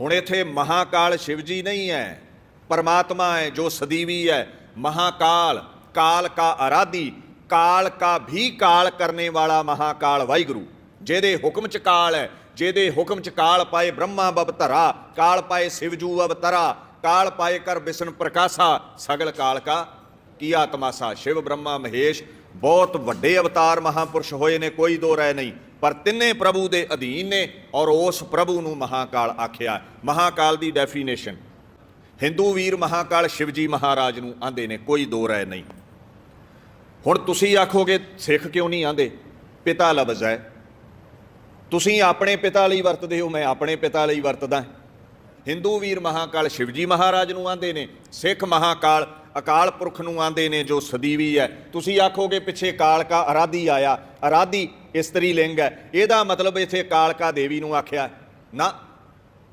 ਹੁਣ ਇੱਥੇ ਮਹਾਕਾਲ ਸ਼ਿਵਜੀ ਨਹੀਂ ਹੈ, ਪਰਮਾਤਮਾ ਹੈ ਜੋ ਸਦੀਵੀ ਹੈ। ਮਹਾਕਾਲ, ਕਾਲ ਕਾ ਆਰਾਧੀ, ਕਾਲ ਕਾ ਵੀ ਕਾਲ ਕਰਨੇ ਵਾਲਾ ਮਹਾਕਾਲ ਵਾਹਿਗੁਰੂ, ਜਿਹਦੇ ਹੁਕਮ ਚ ਕਾਲ ਹੈ, ਜਿਹਦੇ ਹੁਕਮ ਚ ਕਾਲ ਪਾਏ ਬ੍ਰਹਮਾ ਬਬ ਧਰਾ, ਕਾਲ ਪਾਏ ਸਿਵਜੂ ਅਬ ਤਰਾ, ਕਾਲ ਪਾਏ ਕਰ ਵਿਸ਼ਨ ਪ੍ਰਕਾਸ਼ਾ, ਸਗਲ ਕਾਲ ਕਾ, ਕੀ ਆਤਮਾਸਾ ਸ਼ਿਵ ਬ੍ਰਹਮਾ ਮਹੇਸ਼, ਬਹੁਤ ਵੱਡੇ ਅਵਤਾਰ ਮਹਾਪੁਰਸ਼ ਹੋਏ ਨੇ, ਕੋਈ ਦੋ ਰਹਿ ਨਹੀਂ। ਪਰ ਤਿੰਨੇ ਪ੍ਰਭੂ ਦੇ ਅਧੀਨ ਨੇ ਔਰ ਉਸ ਪ੍ਰਭੂ ਨੂੰ ਮਹਾਕਾਲ ਆਖਿਆ ਮਹਾਕਾਲ ਦੀ ਡੈਫੀਨੇਸ਼ਨ ਹਿੰਦੂ ਵੀਰ ਮਹਾਕਾਲ ਸ਼ਿਵਜੀ ਮਹਾਰਾਜ ਨੂੰ ਆਂਦੇ ਨੇ, ਕੋਈ ਦੋ ਰਹਿ ਨਹੀਂ। ਹੁਣ ਤੁਸੀਂ ਆਖੋਗੇ, ਸਿੱਖ ਕਿਉਂ ਨਹੀਂ ਆਂਦੇ? ਪਿਤਾ ਲਫ਼ਜ਼ ਹੈ। ਤੁਸੀਂ ਆਪਣੇ ਪਿਤਾ ਲਈ ਵਰਤਦੇ ਹੋ, ਮੈਂ ਆਪਣੇ ਪਿਤਾ ਲਈ ਵਰਤਦਾ। ਹਿੰਦੂ ਵੀਰ ਮਹਾਕਾਲ ਸ਼ਿਵਜੀ ਮਹਾਰਾਜ ਨੂੰ ਆਂਦੇ ਨੇ, ਸਿੱਖ ਮਹਾਕਾਲ ਅਕਾਲ ਪੁਰਖ ਨੂੰ ਆਂਦੇ ਨੇ ਜੋ ਸਦੀਵੀ ਹੈ ਤੁਸੀਂ ਆਖੋਗੇ, ਪਿੱਛੇ ਕਾਲਕਾ ਅਰਾਧੀ ਆਇਆ। ਅਰਾਧੀ ਇਸਤਰੀ ਲਿੰਗ ਹੈ ਇਹਦਾ ਮਤਲਬ ਇੱਥੇ ਕਾਲਕਾ ਦੇਵੀ ਨੂੰ ਆਖਿਆ। ਨਾ